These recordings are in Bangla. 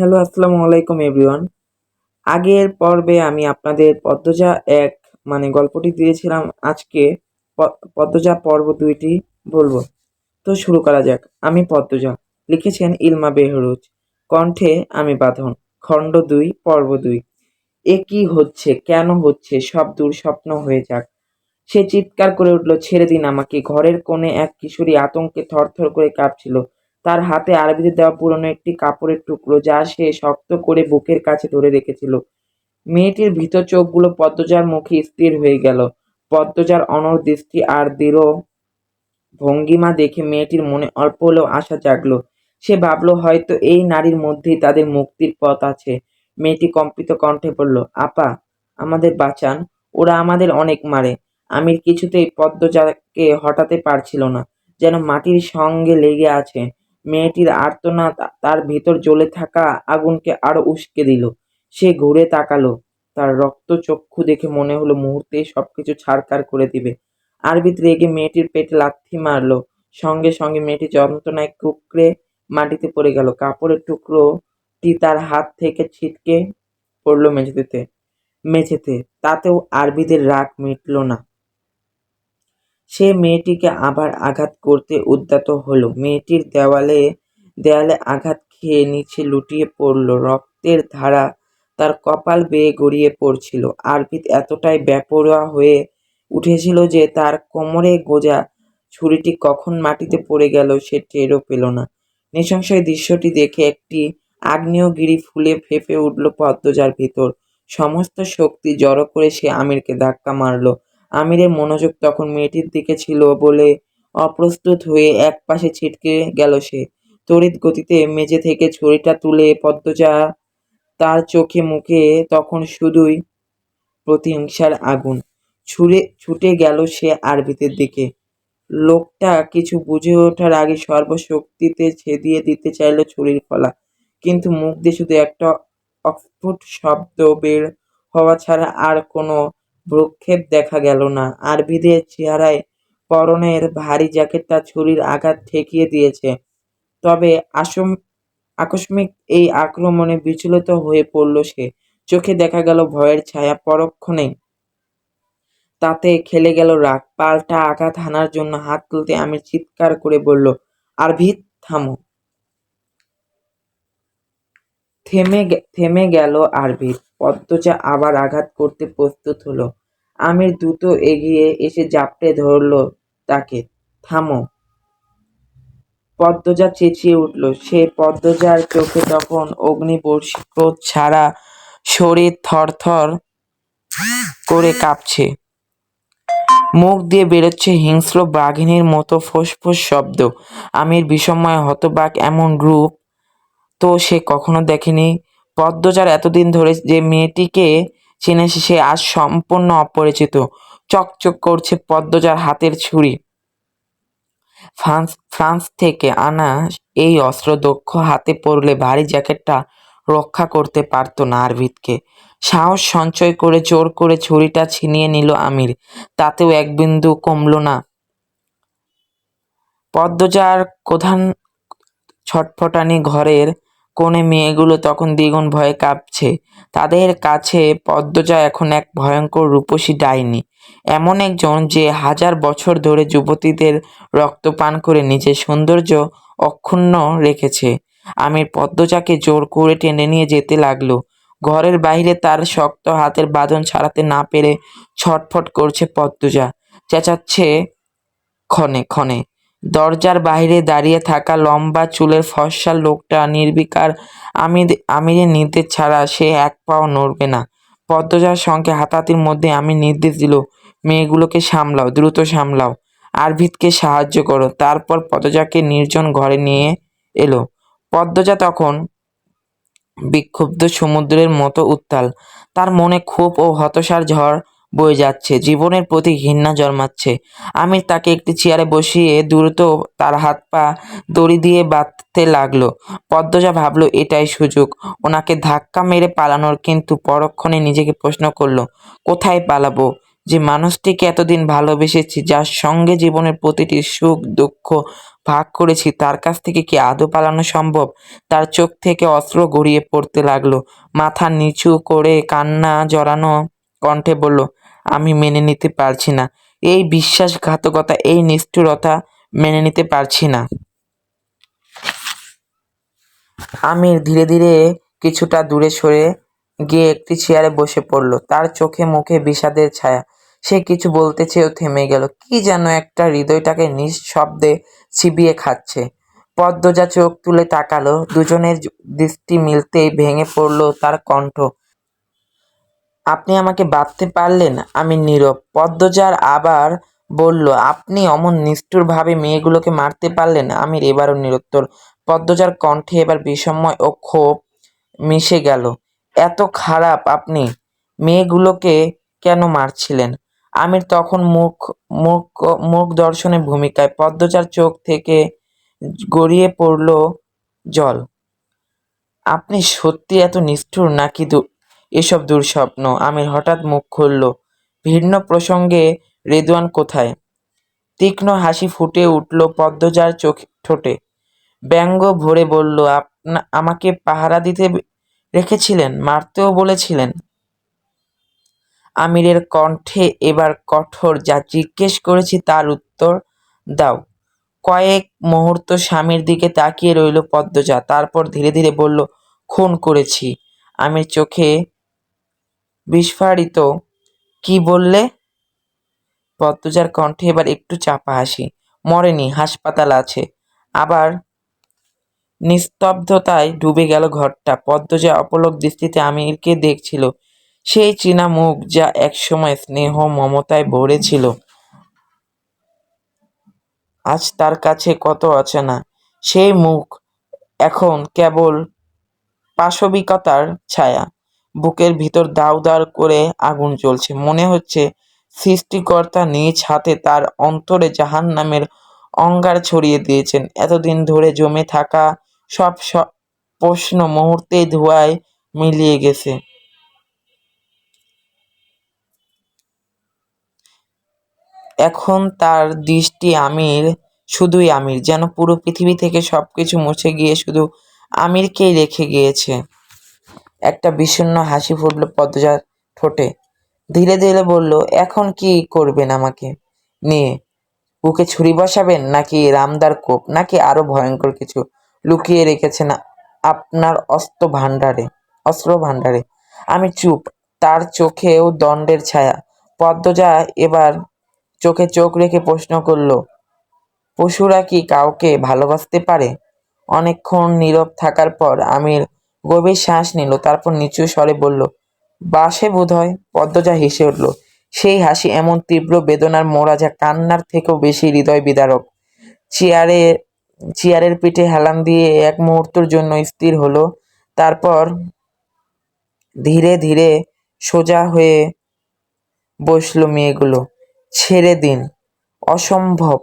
হ্যালো, আসসালামু আলাইকুম এভরিওয়ান। আগের পর্বে আমি আপনাদের পদ্মজা এক মানে গল্পটি দিয়েছিলাম। আজকে পদ্মজা পর্ব দুইটি বলব। তো শুরু করা যাক। আমি পদ্মজা, লিখেছেন ইলমা বেহরুজ। কণ্ঠে আমি বাঁধন, খণ্ড দুই, পর্ব দুই। এ কি হচ্ছে, কেন হচ্ছে, সব দুঃস্বপ্ন হয়ে যাক। সে চিৎকার করে উঠল, ছেড়ে দিন আমাকে। ঘরের কোণে এক কিশোরী আতঙ্কে থরথর করে কাঁপছিল। তার হাতে আরবিতে দেওয়া পুরনো একটি কাপড়ের টুকরো যা সে শক্ত করে বুকের কাছে ধরে রেখেছিল। মেয়েটির ভিতর চোখগুলো পদ্মজার মুখে স্থির হয়ে গেল। পদ্মজার অনর দৃষ্টি আর দৃঢ় ভঙ্গিমা দেখে মেয়েটির মনে অল্প হলেও আশা জাগলো। সে ভাবলো, হয়তো এই নারীর মধ্যেই তাদের মুক্তির পথ আছে। মেয়েটি কম্পিত কণ্ঠে বলল, আপা, আমাদের বাঁচান। ওরা আমাদের অনেক মারে। আমির কিছুতেই পদ্মজাকে হটাতে পারছিল না, যেন মাটির সঙ্গে লেগে আছে। মেয়েটির আর্তনাদ তার ভেতর জ্বলে থাকা আগুনকে আরও উস্কে দিল। সে ঘুরে তাকালো। তার রক্ত চক্ষু দেখে মনে হলো মুহূর্তেই সবকিছু ছাড়কার করে দিবে। আরবিত রেগে মেয়েটির পেটে লাথি মারলো। সঙ্গে সঙ্গে মেয়েটি যন্ত্রণায় কুকড়ে মাটিতে পড়ে গেল। কাপড়ের টুকরোটি তার হাত থেকে ছিটকে পড়ল মেঝেতে। মেঝেতে। তাতেও আরবিদের রাগ মিটল না। সে মেয়েটিকে আবার আঘাত করতে উদ্যত হলো। মেয়েটির দেওয়ালে দেয়ালে আঘাত খেয়ে নিচে লুটিয়ে পড়ল। রক্তের ধারা তার কপাল বেয়ে গড়িয়ে পড়ছিল। আরবিদ এতটাই বেপরোয়া হয়ে উঠেছিল যে তার কোমরে গোজা ছুরিটি কখন মাটিতে পড়ে গেল সে টেরও পেল না। নৃশংসই দৃশ্যটি দেখে একটি আগ্নেয়গিরি ফুলে ফেঁপে উঠল পদ্মজার ভিতর। সমস্ত শক্তি জড়ো করে সে আমিরকে ধাক্কা মারল। আমিরের মনোযোগ তখন মেয়েটির দিকে ছিল বলে অপ্রস্তুত হয়ে এক পাশে ছিটকে গেল সে। তড়িৎ গতিতে মেঝে থেকে ছুরিটা তুলে পদ্মজা তার চোখে মুখে তখন শুধুই প্রতিহিংসার আগুন। ছুঁড়ে, ছুটে গেল সে আরবিতের দিকে। লোকটা কিছু বুঝে ওঠার আগে সর্বশক্তিতে ছেদিয়ে দিতে চাইল ছুরির ফলা। কিন্তু মুখ দিয়ে শুধু একটা অস্ফুট শব্দ বের হওয়া ছাড়া আর কোনো ভ্রুক্ষেপ দেখা গেল না। আরবিদের চেহারায় পরনের ভারী জ্যাকেটটা ছুরির আঘাত ঠেকিয়ে দিয়েছে। তবে আসম, আকস্মিক এই আক্রমণে বিচলিত হয়ে পড়ল সে। চোখে দেখা গেল ভয়ের ছায়া পরক্ষণে। তাতে খেলে গেল রাগ। পাল্টা আঘাত হানার জন্য হাত তুলতে আমি চিৎকার করে বলল আর ভিত থামো থেমে থেমে গেল আরবিদ পদ্মজা আবার আঘাত করতে প্রস্তুত হলো। আমির দ্রুত এগিয়ে এসে জাপটে ধরলো তাকে। থামো। পদ্মজা চেঁচিয়ে উঠল। সে পদ্মজার চোখে তখন অগ্নিবর্ষী ক্রোধ ছাড়া শরীর থরথর করে কাঁপছে। মুখ দিয়ে বেরোচ্ছে হিংস্র বাঘিনীর মতো ফোঁস শব্দ। আমির বিষময় হতবাক এমন রূপ তো সে কখনো দেখেনি। পদ্মজার এতদিন ধরে যে মেয়েটিকে চিনেছে সে আজ সম্পূর্ণ অপরিচিত। চকচক করছে পদ্মজার হাতের ছুরি। ফ্রান্স ফ্রান্স থেকে আনা এই অস্ত্র দক্ষ হাতে পড়লে ভারী জ্যাকেটটা রক্ষা করতে পারতো না আরভিদকে। সাহস সঞ্চয় করে জোর করে ছুরিটা ছিনিয়ে নিল আমির। তাতেও এক বিন্দু কমল না। পদ্মজার প্রধান ছটফটানি ঘরের কোণে মেয়েগুলো তখন দ্বিগুণ ভয়ে কাঁপছে। তাদের কাছে পদ্মজা এখন এক ভয়ঙ্কর রূপসী ডাইনি। এমন একজন যে হাজার বছর ধরে যুবতীদের রক্ত পান করে নিজের সৌন্দর্য অক্ষুণ্ণ রেখেছে। আমির পদ্মজাকে জোর করে টেনে নিয়ে যেতে লাগল। ঘরের বাইরে তার শক্ত হাতের বাঁধন ছাড়াতে না পেরে ছটফট করছে পদ্মজা। চেঁচাচ্ছে ক্ষণে ক্ষণে। দরজার বাইরে দাঁড়িয়ে থাকা লম্বা চুলের ফর্সা লোকটা নির্বিকার আমি আমিরের নির্দেশ ছাড়া সে এক পাও নড়বে না। পদ্মজার সঙ্গে হাতাহাতির মধ্যে আমি নির্দেশ দিল, মেয়েগুলোকে সামলাও, দ্রুত সামলাও। আরভিদকে সাহায্য করো। তারপর পদ্মজাকে নির্জন ঘরে নিয়ে এলো। পদ্মজা তখন বিক্ষুব্ধ সমুদ্রের মতো উত্তাল। তার মনে ক্ষোভ ও হতাশার ঝড় বয়ে যাচ্ছে, জীবনের প্রতি ঘৃণা জন্মাচ্ছে। আমি তাকে একটি চেয়ারে বসিয়ে দ্রুত তার হাত পা দড়ি দিয়ে বাঁধতে লাগল। পদ্মজা ভাবলো, এটাই সুযোগ। ওনাকে ধাক্কা মেরে পালানোর কিন্তু পরক্ষণে নিজেকে প্রশ্ন করল, কোথায় পালাবো? যে মানুষটিকে এতদিন ভালোবেসেছি, যার সঙ্গে জীবনের প্রতিটি সুখ, দুঃখ ভাগ করেছি, তার কাছ থেকে কি আদৌ পালানো সম্ভব? তার চোখ থেকে অস্ত্র গড়িয়ে পড়তে লাগল। মাথা নিচু করে কান্না জড়ানো কণ্ঠে বলল আমি মেনে নিতে পারছি না। এই বিশ্বাসঘাতকতা, এই নিষ্ঠুরতা মেনে নিতে পারছি না। আমির ধীরে ধীরে কিছুটা দূরে সরে গিয়ে একটি চেয়ারে বসে পড়ল। তার চোখে মুখে বিষাদের ছায়া। সে কিছু বলতে চেয়েও থেমে গেল। কি যেন একটা হৃদয়টাকে নিঃশব্দে চিবিয়ে খাচ্ছে। পদ্মজা চোখ তুলে তাকালো। দুজনের দৃষ্টি মিলতেই ভেঙে পড়ল তার কণ্ঠ। আপনি আমাকে বাঁধতে পারলেন? আমি নীরব। পদ্মজার আবার বলল, আপনি অমন নিষ্ঠুরভাবে মেয়েগুলোকে মারতে পারলেন? আমির এবারও নিরুত্তর। পদ্মজার কণ্ঠে এবার বিষময় ও ক্ষোভ মিশে গেল। এত খারাপ আপনি, মেয়েগুলোকে কেন মারছিলেন? আমির তখন মুখ মুখ মুখ দর্শনের ভূমিকায় পদ্মজার চোখ থেকে গড়িয়ে পড়ল জল। আপনি সত্যি এত নিষ্ঠুর নাকি এসব দুঃস্বপ্ন। আমির হঠাৎ মুখ খুলল। ভিন্ন প্রসঙ্গে, রেদওয়ান কোথায়? তীক্ষ্ণ হাসি ফুটে উঠল পদ্মজার চোখ ঠোঁটে। ব্যঙ্গ ভরে বলল, আপনা, আমাকে পাহারা দিতে রেখেছিলেন, মারতেও বলেছিলেন। আমিরের কণ্ঠে এবার কঠোর, যা জিজ্ঞেস করেছি তার উত্তর দাও। কয়েক মুহূর্ত স্বামীর দিকে তাকিয়ে রইল পদ্মজা, তারপর ধীরে ধীরে বলল, খুন করেছি। আমির চোখে বিস্ফারিত। কি বললে? পদ্মজার কণ্ঠে এবার একটু চাপা হাসি। মরেনি, হাসপাতাল আছে। আবার নিস্তব্ধতায় ডুবে গেল ঘরটা। পদ্মজা অপলক দৃষ্টিতে আমিরকে দেখছিল। সেই চীনা মুখ যা একসময় স্নেহ মমতায় ভরেছিল। আজ তার কাছে কত অচেনা। সেই মুখ এখন কেবল পাশবিকতার ছায়া। বুকের ভিতর দাউ দাউ করে আগুন জ্বলছে। মনে হচ্ছে সৃষ্টিকর্তা নিজ হাতে তার অন্তরে জাহান নামের অঙ্গার ছড়িয়ে দিয়েছেন। এতদিন ধরে জমে থাকা সব প্রশ্ন মুহূর্তেই ধোঁয়ায় মিলিয়ে গেছে। এখন তার দৃষ্টি আমির, শুধুই আমির, যেন পুরো পৃথিবী থেকে সবকিছু মুছে গিয়ে শুধু আমিরকেই রেখে গিয়েছে। একটা বিষণ্ণ হাসি ফুটল পদ্মজার ঠোঁটে। ধীরে ধীরে বলল, এখন কি করবেন আমাকে নিয়ে? বুকে ছুরি বসাবেন নাকি রামদার কোপ, নাকি আরও ভয়ঙ্কর কিছু লুকিয়ে রেখেছেন আপনার অস্ত্র ভাণ্ডারে অস্ত্র ভাণ্ডারে? আমি চুপ, তার চোখেও দণ্ডের ছায়া পদ্মজা এবার চোখে চোখ রেখে প্রশ্ন করল, পশুরা কি কাউকে ভালোবাসতে পারে অনেকক্ষণ নীরব থাকার পর আমির গভীর শ্বাস নিল, তারপর নিচু স্বরে বলল বাসে বোধ হয় পদ্মজা হেসে উঠল, সেই হাসি এমন তীব্র বেদনার মোড়া যা কান্নার থেকেও বেশি হৃদয় বিদারক। চেয়ারে, চেয়ারের পিঠে হেলান দিয়ে এক মুহূর্তের জন্য স্থির হলো, তারপর ধীরে ধীরে সোজা হয়ে বসল মেয়েগুলো, ছেড়ে দিন, অসম্ভব,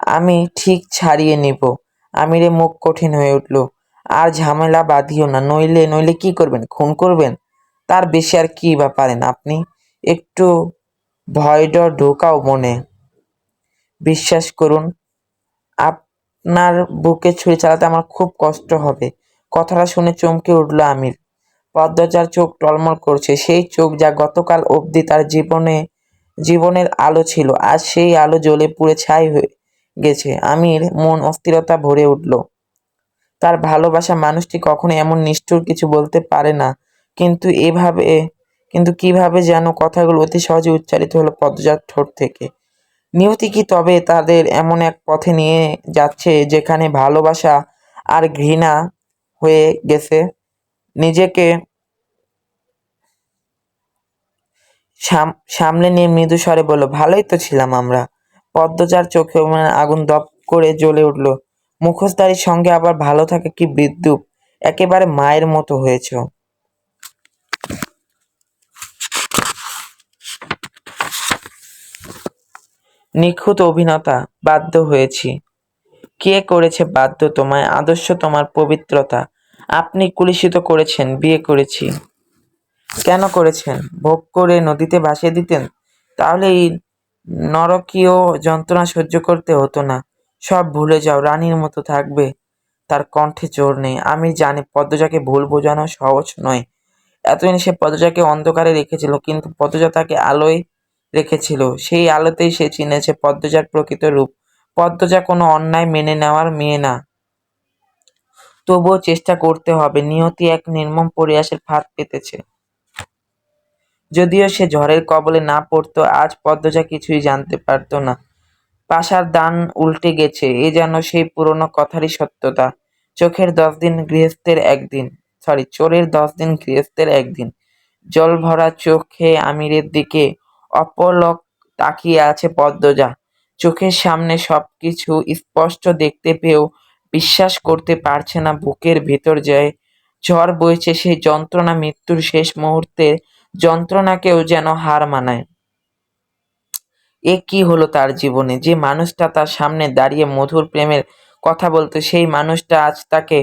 আমি ঠিক ছাড়িয়ে নিব। আমিরে মুখ কঠিন হয়ে উঠল আর ঝামেলা বাঁধিও না। নইলে নইলে কি করবেন? খুন করবেন? তার বেশি আর কি বা পারেন? আপনি একটু ভয় ডর ঢোকাও মনে। বিশ্বাস করুন, আপনার বুকে ছুরি চালাতে আমার খুব কষ্ট হবে। কথাটা শুনে চমকে উঠল আমির। পদ্মজার চোখ টলমল করছে। সেই চোখ যা গতকাল অবধি তার জীবনে, জীবনের আলো ছিল, আজ সেই আলো জ্বলে পুড়ে ছাই হয়ে গেছে। আমির মন অস্থিরতা ভরে উঠল। তার ভালোবাসা মানুষটি কখনো এমন নিষ্ঠুর কিছু বলতে পারে না। কিন্তু এভাবে, কিন্তু কীভাবে যেন কথাগুলো অতি সহজে উচ্চারিত হলো পদ্মজার ঠোঁট থেকে। নিয়তি কি তবে তাদের এমন এক পথে নিয়ে যাচ্ছে যেখানে ভালোবাসা আর ঘৃণা হয়ে গেছে? নিজেকে সামলে নিয়ে মৃদু স্বরে বলল, ভালোই তো ছিলাম আমরা। পদ্মজার চোখে আগুন দপ করে জ্বলে উঠল। মুখোশধারীর সঙ্গে আবার ভালো থাকে কি বিদ্যুৎ? একেবারে মায়ের মতো হয়েছ। নিখুঁত অভিনেতা, বাধ্য হয়েছি। কে করেছে বাধ্য তোমায়? আদর্শ তোমার পবিত্রতা। আপনি কুলিশিত করেছেন, বিয়ে করেছি। কেন করেছেন? ভোগ করে নদীতে ভাসিয়ে দিতেন? তাহলে এই নরকীয় যন্ত্রণা সহ্য করতে হতো না। সব ভুলে যাও, রানীর মতো থাকবে। তার কণ্ঠে জোর নেই। আমি জানি পদ্মজাকে ভুল বোঝানো সহজ নয়। এতদিন সে পদ্মজাকে অন্ধকারে রেখেছিল, কিন্তু পদ্মজা তাকে আলোয় রেখেছিল। সেই আলোতেই সে চিনেছে পদ্মজার প্রকৃত রূপ। পদ্মজা কোনো অন্যায় মেনে নেওয়ার মেয়ে না। তবুও চেষ্টা করতে হবে। নিয়তি এক নির্মম পরিহাসের ফাঁদ পেতেছে। যদিও সে ঝড়ের কবলে না পড়তো, আজ পদ্মজা কিছুই জানতে পারতো না। পাশার দান উল্টে গেছে, এ যেন সেই পুরনো কথারই সত্যতা। চোখের দশ দিন গৃহস্থের একদিন সরি চোরের দশ দিন গৃহস্থের একদিন। জল ভরা চোখে আমিরের দিকে অপলক তাকিয়ে আছে পদ্মজা। চোখের সামনে সবকিছু স্পষ্ট দেখতে পেয়েও বিশ্বাস করতে পারছে না, বুকের ভেতর যায় ঝড় বইছে সেই যন্ত্রণা মৃত্যুর শেষ মুহূর্তের যন্ত্রণাকেও যেন হার মানায়। এ কি হলো তার জীবনে? যে মানুষটা তার সামনে দাঁড়িয়ে মধুর প্রেমের কথা বলতো, সেই মানুষটা আজ তাকে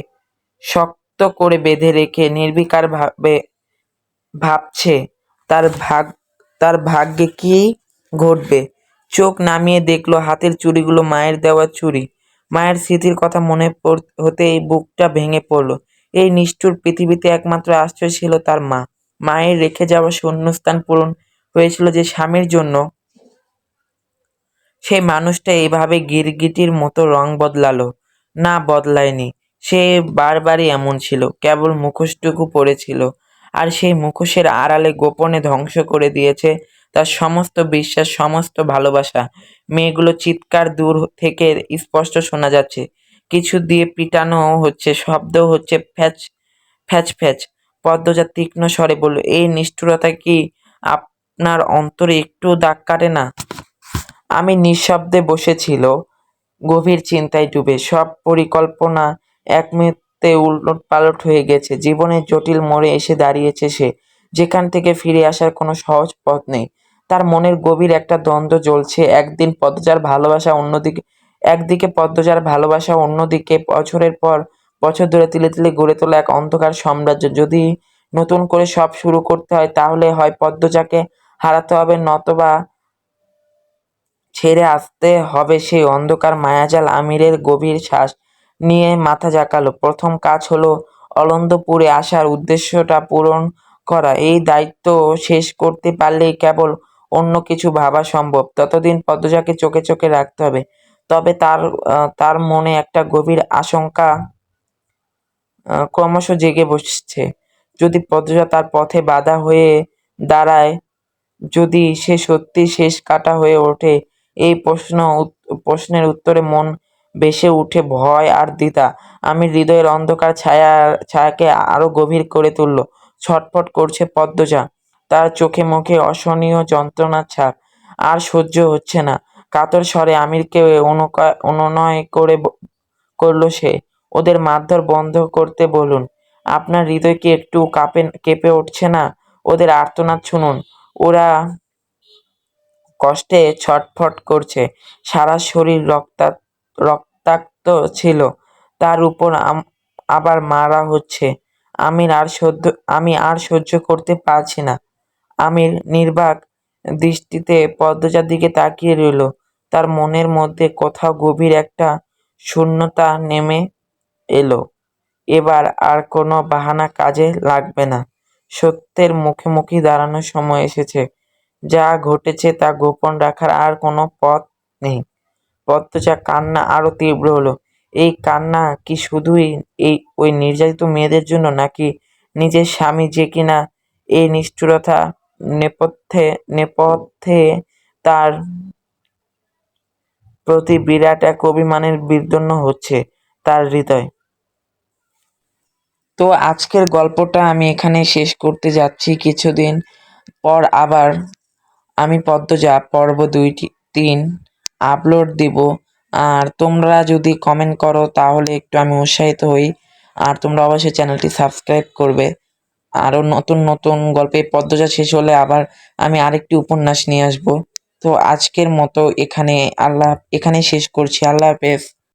শক্ত করে বেঁধে রেখে নির্বিকার ভাবে ভাবছে, তার ভাগ তার ভাগ্যে কি ঘটবে? চোখ নামিয়ে দেখল হাতের চুড়িগুলো মায়ের দেওয়া চুড়ি। মায়ের স্মৃতির কথা মনে হতেই বুকটা ভেঙে পড়ল। এই নিষ্ঠুর পৃথিবীতে একমাত্র আশ্রয় ছিল তার মা। মায়ের রেখে যাওয়া শূন্যস্থান পূরণ হয়েছিল যে স্বামীর জন্য সেই মানুষটা এভাবে গিরগিটির মতো রং বদলালো। না, বদলায়নি। সে বারবারই এমন ছিল, কেবল মুখোশটুকু পড়েছিল। আর সেই মুখোশের আড়ালে গোপনে ধ্বংস করে দিয়েছে তার সমস্ত বিশ্বাস, সমস্ত ভালোবাসা। মেয়েগুলো চিৎকার দূর থেকে স্পষ্ট শোনা যাচ্ছে। কিছু দিয়ে পিটানো হচ্ছে শব্দ হচ্ছে ফ্যাচ ফ্যাচ ফ্যাচ। পদ্মজা তীক্ষ্ণ স্বরে বলল, এই নিষ্ঠুরতা কি আপনার অন্তরে একটু দাগ কাটে না? আমি নিঃশব্দে বসেছিল, গভীর চিন্তায় ডুবে। সব পরিকল্পনা এক মুহূর্তে উলট পালট হয়ে গেছে। জীবনের জটিল মোড়ে এসে দাঁড়িয়েছে সে, যেখান থেকে ফিরে আসার কোনো সহজ পথ নেই। তার মনের গভীর একটা দ্বন্দ্ব জ্বলছে। একদিন পদ্মজার ভালোবাসা অন্যদিকে, একদিকে পদ্মজার ভালোবাসা অন্যদিকে, বছরের পর বছর ধরে তিলে তিলে গড়ে তোলা এক অন্ধকার সাম্রাজ্য। যদি নতুন করে সব শুরু করতে হয়, তাহলে হয় পদ্মজাকে হারাতে হবে, নতবা ছেড়ে আসতে হবে সেই অন্ধকার মায়াজাল আমিরের গভীর শ্বাস নিয়ে মাথা জাকালো প্রথম কাজ হলো অলন্দপুরে আসার উদ্দেশ্যটা পূরণ করা। এই দায়িত্ব শেষ করতে পারলেই কেবল অন্য কিছু ভাবা সম্ভব। ততদিন পদ্মজাকে চোখে চোখে রাখতে হবে। তবে তার তার মনে একটা গভীর আশঙ্কা ক্রমশ জেগে বসছে। যদি পদ্মজা তার পথে বাধা হয়ে দাঁড়ায়, যদি সে সত্যি শেষ কাটা হয়ে ওঠে এই প্রশ্ন প্রশ্নের উত্তরে মন বেসে উঠে ভয় আর দ্বিধা। আমি হৃদয়ের অন্ধকার ছায়া, ছায়াকে আরও গভীর করে তুললো। ছটফট করছে পদ্মজা। তার চোখে মুখে অসহনীয় যন্ত্রণার ছাপ। আর সহ্য হচ্ছে না। কাতর স্বরে আমিরকে অনুনয় করে করল সে। ওদের মারধর বন্ধ করতে বলুন। আপনার হৃদয় কি একটু কাঁপে, কেঁপে উঠছে না? ওদের আর্তনাদ শুনুন। ওরা কষ্টে ছটফট করছে। সারা শরীর রক্তা, রক্তাক্ত ছিল। তার উপর আবার মারা হচ্ছে। আমি আর সহ্য, আমি আর সহ্য করতে পারছি না। আমির নির্বাক দৃষ্টিতে পদ্মজার দিকে তাকিয়ে রইল। তার মনের মধ্যে কোথাও গভীর একটা শূন্যতা নেমে এলো। এবার আর কোনো বাহানা কাজে লাগবে না। সত্যের মুখে মুখোমুখি দাঁড়ানোর সময় এসেছে। যা ঘটেছে তা গোপন রাখার আর কোনো পথ নেই। পদ্মজা কান্না আরও তীব্র হলো। এই কান্না কি শুধুই এই ওই নির্যাতিত মেয়েদের জন্য, নাকি নিজের স্বামী যে কিনা এই নিষ্ঠুরতা নেপথ্যে নেপথ্যে তার প্রতি বিরাট এক অভিমানের বিদর্ণ হচ্ছে তার হৃদয়। তো আজকের গল্পটা আমি এখানে শেষ করতে যাচ্ছি। কিছুদিন পর আবার আমি পদ্মজা, পর্ব দুইটি, তিন, আপলোড দিব। আর তোমরা যদি কমেন্ট করো, তাহলে একটু আমি উৎসাহিত হই। আর তোমরা অবশ্যই চ্যানেলটি সাবস্ক্রাইব করবে। আরও নতুন নতুন গল্পে পদ্মজা শেষ হলে আবার আমি আরেকটি উপন্যাস নিয়ে আসব। তো আজকের মতো এখানে, আল্লাহ, এখানেই শেষ করছি। আল্লাহ হাফেজ।